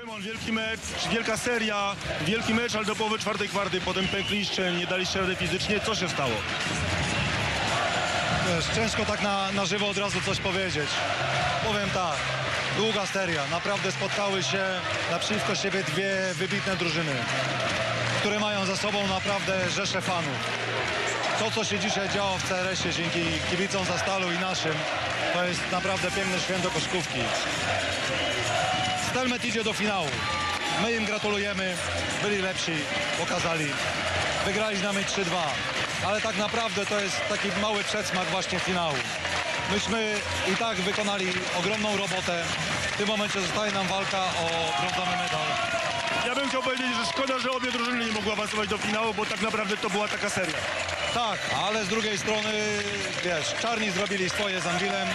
Szymon, wielki mecz, wielka seria, wielki mecz, ale do połowy czwartej kwarty, potem pękliście, nie daliście rady fizycznie. Co się stało? Wiesz, ciężko tak na, na żywo od razu coś powiedzieć. Powiem tak, długa seria. Naprawdę spotkały się naprzeciwko siebie dwie wybitne drużyny, które mają za sobą naprawdę rzesze fanów. To, co się dzisiaj działo w CRS-ie dzięki kibicom za stalu i naszym, to jest naprawdę piękne święto koszkówki. Stelmet idzie do finału. My im gratulujemy, byli lepsi, pokazali. Wygrali z nami 3-2, ale tak naprawdę to jest taki mały przedsmak właśnie finału. Myśmy i tak wykonali ogromną robotę. W tym momencie zostaje nam walka o brązowy medal. Ja bym chciał powiedzieć, że szkoda, że obie drużyny nie mogły awansować do finału, bo tak naprawdę to była taka seria. Tak, ale z drugiej strony, wiesz, Czarni zrobili swoje z Anwilem,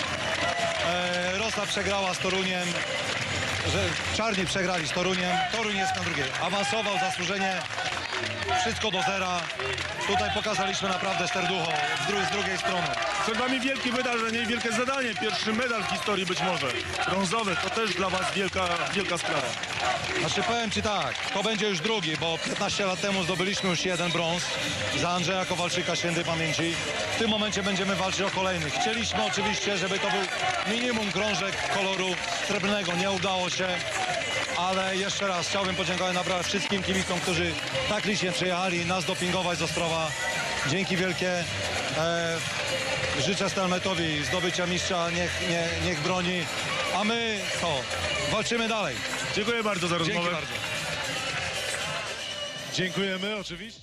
e, Rosa przegrała z Toruniem, że Czarni przegrali z Toruniem, Toruń jest na drugiej. Awansował zasłużenie, wszystko do zera. Tutaj pokazaliśmy naprawdę serducho z, dru- z drugiej strony. Przed wami wielkie wydarzenie i wielkie zadanie. Pierwszy medal w historii być może. Brązowy, to też dla was wielka, wielka sprawa. Znaczy powiem Ci tak, to będzie już drugi, bo 15 lat temu zdobyliśmy już jeden brąz za Andrzeja Kowalczyka świętej pamięci. W tym momencie będziemy walczyć o kolejnych. Chcieliśmy oczywiście, żeby to był minimum krążek koloru srebrnego. Nie udało się, ale jeszcze raz chciałbym podziękować naprawdę wszystkim kibicom, którzy tak licznie przyjechali nas dopingować z Ostrowa. Dzięki wielkie. E, życzę Stelmetowi zdobycia mistrza, niech, nie, niech broni. A my co? Walczymy dalej. Dziękuję bardzo za rozmowę. Dzięki bardzo. Dziękujemy oczywiście.